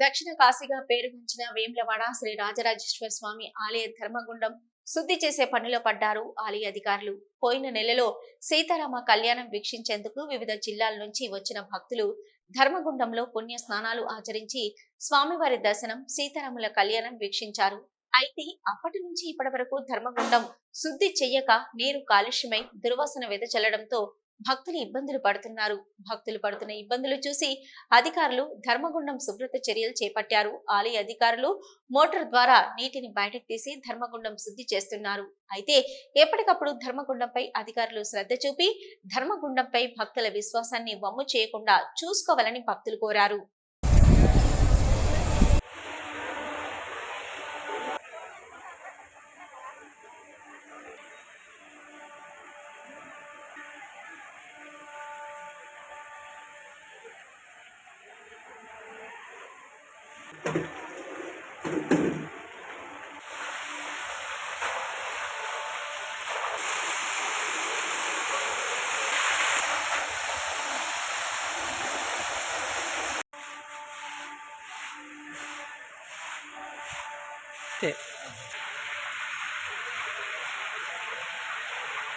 దక్షిణ కాశీగా పేరుగాంచిన వేములవాడ శ్రీ రాజరాజేశ్వర స్వామి ఆలయ ధర్మగుండం శుద్ధి చేసే పనిలో పడ్డారు ఆలయ అధికారులు. పోయిన నెలలో సీతారామ కళ్యాణం వీక్షించేందుకు వివిధ జిల్లాల నుంచి వచ్చిన భక్తులు ధర్మగుండంలో పుణ్య స్నానాలు ఆచరించి స్వామివారి దర్శనం సీతారాముల కళ్యాణం వీక్షించారు. అయితే అప్పటి నుంచి ఇప్పటి వరకు ధర్మగుండం శుద్ధి చెయ్యక నీరు కాలుష్యమై దుర్వాసన వెదచల్లడంతో భక్తులు ఇబ్బందులు పడుతున్నారు. భక్తులు పడుతున్న ఇబ్బందులు చూసి అధికారులు ధర్మగుండం శుభ్రత చర్యలు చేపట్టారు. ఆలయ అధికారులు మోటార్ ద్వారా నీటిని బయటకు తీసి ధర్మగుండం శుద్ధి చేస్తున్నారు. అయితే ఎప్పటికప్పుడు ధర్మగుండంపై అధికారులు శ్రద్ధ చూపి ధర్మగుండంపై భక్తుల విశ్వాసాన్ని వమ్ము చేయకుండా చూసుకోవాలని భక్తులు కోరారు. って